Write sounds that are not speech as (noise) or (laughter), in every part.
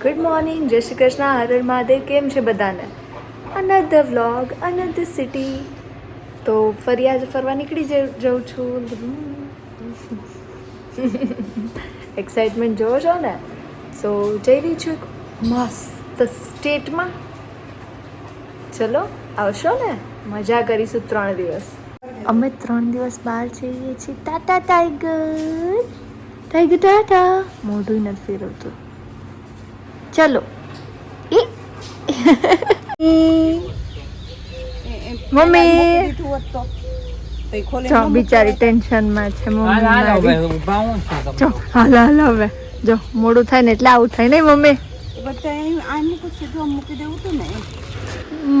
Good morning જય શ્રી કૃષ્ણ હરર હર મહાદેવ કેમ છે બધાને? અનધર વ્લોગ અનધર સિટી તો ફરી આજે ફરવા નીકળી જઉં છું. એક્સાઇટમેન્ટ જોવો છો ને? સો જઈ રહી છું મસ્ત સ્ટેટમાં ચલો, આવશો ને? મજા કરીશું ત્રણ દિવસ. અમે ત્રણ દિવસ બહાર જઈએ છીએ. Tata tiger. Tiger tata. મોઢું નથી ફેરવતું. ચલો. મમ્મી. જો બિચારી ટેન્શનમાં છે મમ્મી. જો હાલ હાલ હવે. જો મોડું થાય ને એટલે આવું થાય નહીં મમ્મી?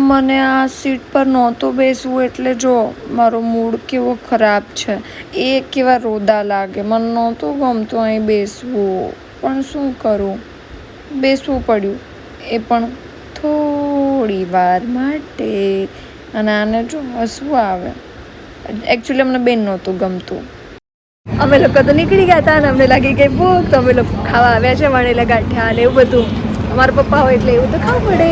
મને આ સીટ પર નહોતું બેસવું એટલે જો મારો મૂડ કેવો ખરાબ છે. એ કેવા રોદા લાગે. મને નહોતું ગમતું અહીં બેસવું. પણ શું કરું? બેસવું પડ્યું. એ પણ થોડી વાર માટે. અને આને જો હસવું આવે. એકચ્યુઅલી અમને બેન નહોતું ગમતું. અમે લોકો તો નીકળી ગયા હતા અને અમને લાગી ગઈ ભૂખ તો અમે લોકો ખાવા આવ્યા છે વણેલા ગાંઠિયા ને એવું બધું. અમારા પપ્પા હોય એટલે એવું તો ખાવું પડે.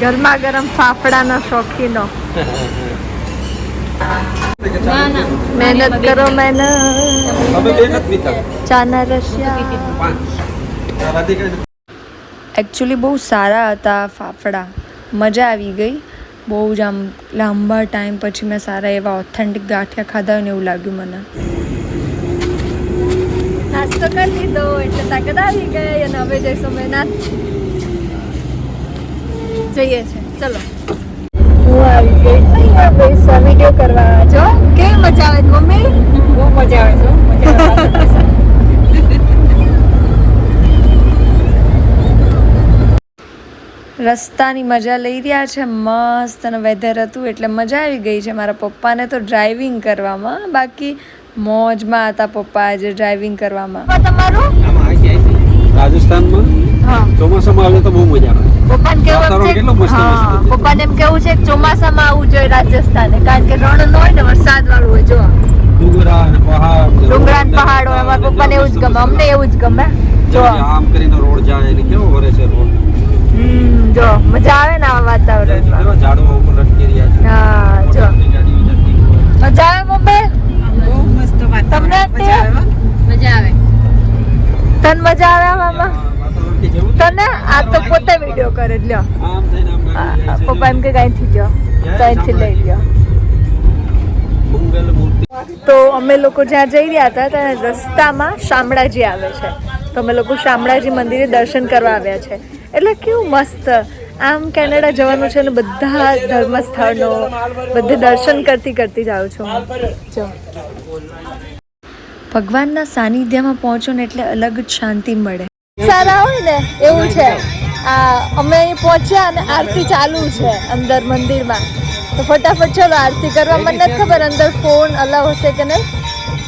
ગરમા ગરમ ફાફડાના શોખીનો. (laughs) મહેનત કરો મહેનત. ચાના રશિયા. એકચ્યુઅલી બહુ સારા હતા ફાફડા. મજા આવી ગઈ. બહુ જ આમ લાંબા ટાઈમ પછી મેં સારા એવા ઓથેન્ટિક ગાંઠિયા ખાધા હોય ને એવું લાગ્યું મને. નાસ્તો કરી લીધો એટલે તાકાત આવી ગઈ અને હવે જઈશું મહેનત જઈએ છે ચલો. રસ્તાની મજા લઈ રહ્યા છે, મસ્ત અને વેધર હતું એટલે મજા આવી ગઈ છે મારા પપ્પાને તો ડ્રાઇવિંગ કરવામાં, બાકી મોજમાં હતા પપ્પા આજે ડ્રાઇવિંગ કરવામાં. રાજસ્થાનમાં ચોમાસામાં આવે તો બહુ મજા આવે. પપ્પાને કેવું એમ કેવું છે ચોમાસામાં આવવું જોઈએ રાજસ્થાને કારણ કે રણ ન હોય ને વરસાદ વાળું હોય જો ડુંગરા અને પહાડ ડુંગરા ને પહાડો અમારા પપ્પાને એવું જ ગમે અમને એવું જ ગમે જો આમ કરીને રોડ જાય અને કેવો વરે છે રોડ. હમ, જો મજા આવે ને આ વાતાવરણમાં. ઝાડવા ઉપર લટકી રહ્યા છે. હા જો. મજા આવે મમ્મી બહુ મસ્ત વાતાવરણ. તમને મજા આવે તન મજા આવે તને આવે આવામાં? આ વાતાવરણથી જવું તને આ તો પોતે વીડિયો કરે લ્યો. પપ્પા એમ કે કાંઈથી લ્યો. કાંઈથી લઈ મૂર્તિ. તો અમે લોકો જ્યાં જઈ રહ્યા હતા ત્યાં રસ્તામાં શામળાજી આવે છે. તો અમે લોકો શામળાજી મંદિરે દર્શન કરવા આવ્યા છે. એટલે કેવું મસ્ત. આમ કેનેડા જવાનું છે ને બધા ધર્મ સ્થળનો બધે દર્શન કરતી કરતી જાઉં છું. જો. ભગવાનના સાનિધ્યમાં પહોંચો ને એટલે અલગ જ શાંતિ મળે. સારા હોય ને એવું છે. આ અમે અહીં પહોંચ્યા અને આરતી ચાલુ છે અંદર મંદિરમાં. તો ફટાફટ ચલો આરતી કરવા. મને નથી ખબર અંદર ફોન અલાવ હશે કે નહીં?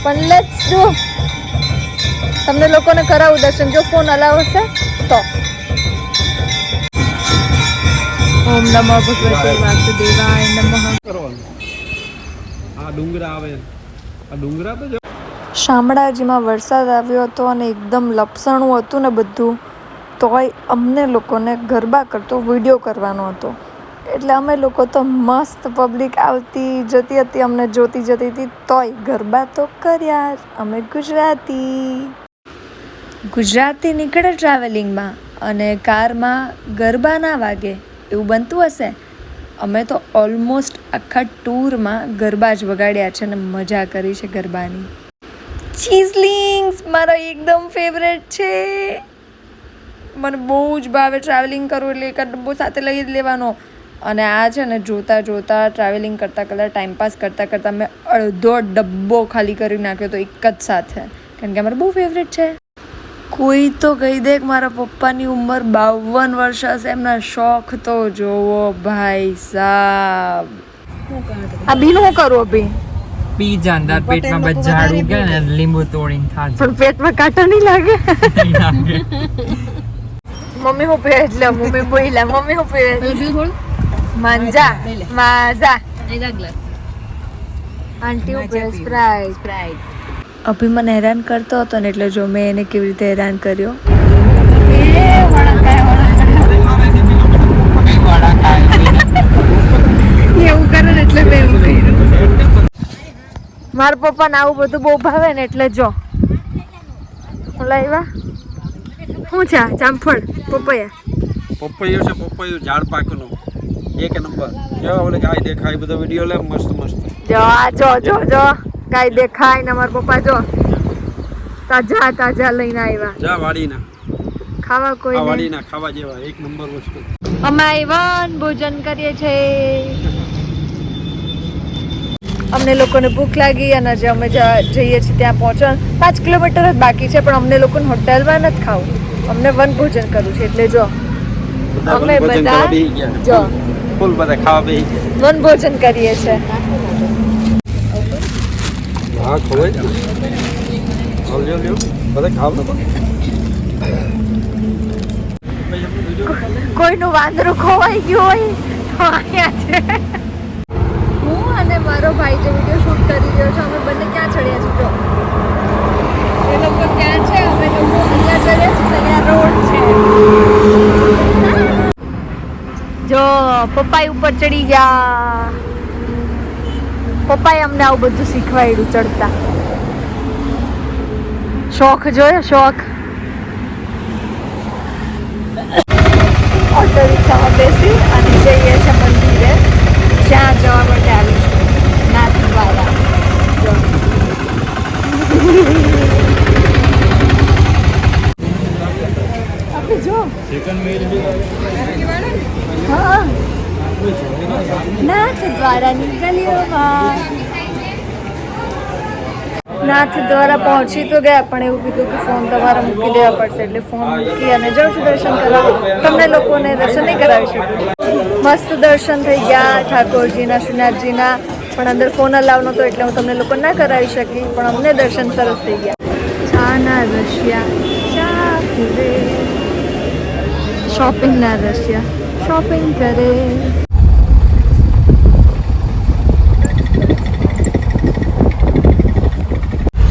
પણ લેટ્સ ડુ તમને લોકોને કરાવું દર્શન. જો ફોન અલાવ હશે તો. ઓમ નમઃ ભગવતે વાસુદેવાય નમઃ. આ ડુંગરા આવે. આ ડુંગરા તો શામળાજીમાં વરસાદ આવ્યો હતો અને એકદમ લપસણું હતું ને બધું, તોય અમને લોકોને ગરબા કરતો વીડિયો કરવાનો હતો. એટલે અમે લોકો તો મસ્ત પબ્લિક આવતી, જતી હતી, અમને જોતી જતી હતી, તોય ગરબા તો કર્યા. અમે ગુજરાતી. ગુજરાતી નીકળે ટ્રાવેલિંગમાં અને કારમાં ગરબા ના વાગે, એવું બનતું હશે? અમે તો ઓલમોસ્ટ આખા ટૂરમાં ગરબા જ વગાડ્યા છે અને મજા કરી છે ગરબાની. ચીઝલિંગ્સ મારો એકદમ ફેવરેટ છે. મને બહુ જ ભાવે ટ્રાવેલિંગ કરવું એટલે એક ડબ્બો સાથે લઈ જ લેવાનો. અને આ છે ને જોતાં જોતાં ટ્રાવેલિંગ કરતાં કરતાં ટાઈમપાસ કરતાં કરતાં મેં અડધો ડબ્બો ખાલી કરી નાખ્યો તો એક જ સાથે. કારણ કે અમારે બહુ ફેવરેટ છે. કોઈ તો કહી દે કે મારા પપ્પાની ઉંમર બાવન વર્ષ હશે એમના શોખ તો જોવો ભાઈ સાહેબ આ બીનું શું કરું અભી? પી જાનદાર પેટમાં બસ ઝાડ ઉગે ને લીંબુ તોડીને ખાજે પણ પેટમાં કાંટા નહીં લાગે. મમ્મી હું પીવે એટલે મમ્મી બોઈલા મમ્મી હું પીવે માંજા માજા. આંટી હું પીવે. સ્પ્રાઇટ સ્પ્રાઇટ અભી મને હેરાન કરતો હતો ને એટલે જો મેં એને કેવી રીતે હેરાન કર્યો. (laughs) એવું કરે ને એટલે મેં એવું કર્યું. મારા પપ્પાને આવું બધું બહુ ભાવે ને એટલે જો. લાવ્યા શું છે? જામફળ? પપૈયા. પપૈયું છે પપૈયું ઝાડ પાકનું એક નંબર. જો ઓલે ગાય દેખાય બધો વીડિયો લે મસ્ત મસ્ત. જો આ જો જો જો. કાંઈ દેખાય ને મારા પપ્પા જો. તાજા તાજા લઈને આવ્યા જા વાડીના. ખાવા કોઈ કોઈ વાડીના ખાવા જેવા એક નંબર વસ્તુ. અમે આવ્યા ભોજન કરીએ છીએ. અમને લોકોને ભૂખ લાગી અને જે અમે જઈએ છીએ ત્યાં પહોંચવા પાંચ કિલોમીટર જ બાકી છે પણ અમને લોકોને હોટેલમાં નથી ખાવું. અમને વન ભોજન કરવું છે એટલે જો. અમે બધા જો. ફૂલ બધા ખાવા બેસી ગયા. વન ભોજન કરીએ છીએ હા ખવાય લ્યો લ્યો. બધા ખાવ ને કોઈનું વાંદરું ખોવાઈ ગયું હોય તો અહીંયા છે. મારો ભાઈ જે વીડિયો શૂટ કરી રહ્યો છે, અમે બંને ક્યાં ચડ્યા છીએ? જો. એ લોકો ત્યાં છે? અમે લોકો અહીંયા ચડ્યા છીએ અહીંયા રોડ છે. જો પપ્પાઈ ઉપર ચડી ગયા. પપ્પાએ અમને આવું બધું શીખવાડ્યું ચડતા. શોખ જોયો, શોખ? ઓટો રિક્ષામાં બેસી અને જઈએ છીએ મંદિરે. જ્યાં જવા માટે આવી છું નાથ દ્વારા જો. આપણે જો હા નાથ દ્વારા નીકળ્યો ભાઈ નાથ દ્વારા પહોંચી તો ગયા, પણ એવું કીધું કે ફોન તમારે મૂકી દેવા પડશે. એટલે ફોન મૂકી અને જાઉં છું દર્શન કરવા. તમને લોકોને દર્શન નહીં કરાવી શકું. મસ્ત દર્શન થઈ ગયા ઠાકોરજીના, શ્રીનાથજીના. પણ અંદર ફોન અલાવ નહોતો, એટલે હું તમને લોકો ના કરાવી શકી, પણ અમને દર્શન સરસ થઈ ગયા. ચાના રશિયા, ચા શોપિંગના રશિયા શોપિંગ કરે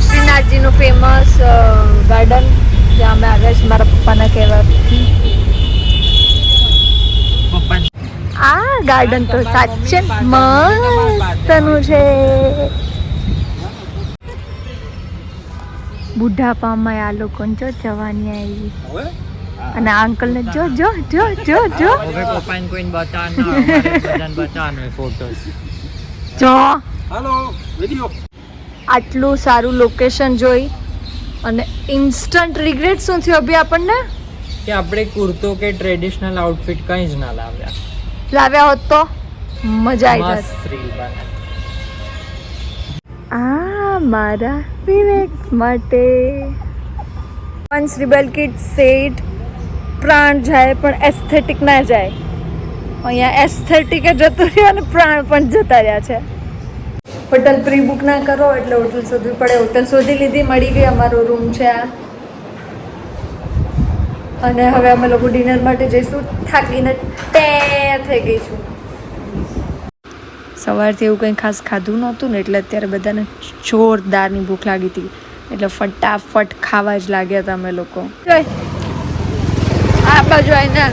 શ્રીનાથજીનું ફેમસ ગાર્ડન જ્યાં અમે આવ્યા છીએ મારા પપ્પાના કહેવાથી આ ગાર્ડન તો સાચે મસ્તનું છે બુઢાપામાં આ લોકો જો જવાની આવી અને આ અંકલને જો જો જો જો જો હવે પપ્પાને કોઈને બતાવવાનું બધાને બતાવવાનું ફોટોસ જો હાલો વીડિયો આટલું સારું લોકેશન જોઈ અને ઇન્સ્ટન્ટ રિગ્રેટ શું થયું અભી આપણને? કે આપણે કુર્તો કે ટ્રેડિશનલ આઉટફિટ કંઈ જ ના લાવ્યા. લાવ્યા હોત તો મજા આવી જાત. રીલ બને. આ મારા વિવેક માટે. વન્સ રિબલ કિટ સેટ પ્રાણ જાય પણ એસ્થેટિક ના જાય. અહીંયા એસ્થેટિક જતું રહ્યું અને પ્રાણ પણ જતા રહ્યા છે. હોટલ પ્રી બુક ના કરો એટલે હોટલ શોધવી પડે. હોટલ શોધી લીધી મળી ગઈ અમારો રૂમ છે આ. અને હવે અમે લોકો ડિનર માટે જઈશું. થાકીને ટે થઈ ગઈ છું. સવારથી એવું કંઈ ખાસ ખાધું નહોતું ને એટલે અત્યારે બધાને જોરદારની ભૂખ લાગી હતી. એટલે ફટાફટ ખાવા જ લાગ્યા હતા અમે લોકો. આ બાજુ આવીને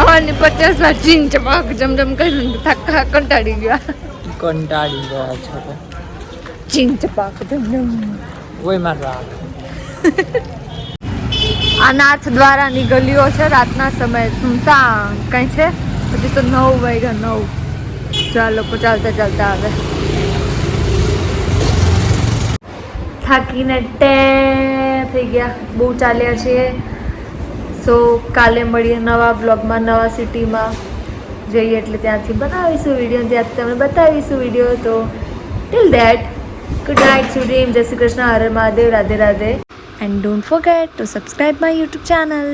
આવવાની પચાસ વાર જીન ચપાક જમ જમ કરીને થક્કા કંટાળી ગયા. કંટાળી ગયા છો તો. ચપાક માર આ નાથ દ્વારાની ગલીઓ છે રાતના સમયે સુનસાન કઈ છે? પછી તો નવ વાગ્યા નવ. ચાલો લોકો ચાલતા ચાલતા આવે. થાકીને ટે થઈ ગયા. બહુ ચાલ્યા છીએ સો કાલે મળીએ નવા બ્લોગમાં નવા સિટીમાં જઈએ એટલે ત્યાંથી બનાવીશું વીડિયો ત્યાંથી તમને બતાવીશું વીડિયો તો till that good night sweet dream જય શ્રી કૃષ્ણ. હરે Mahadev. Radhe Radhe. And don't forget to subscribe my YouTube channel.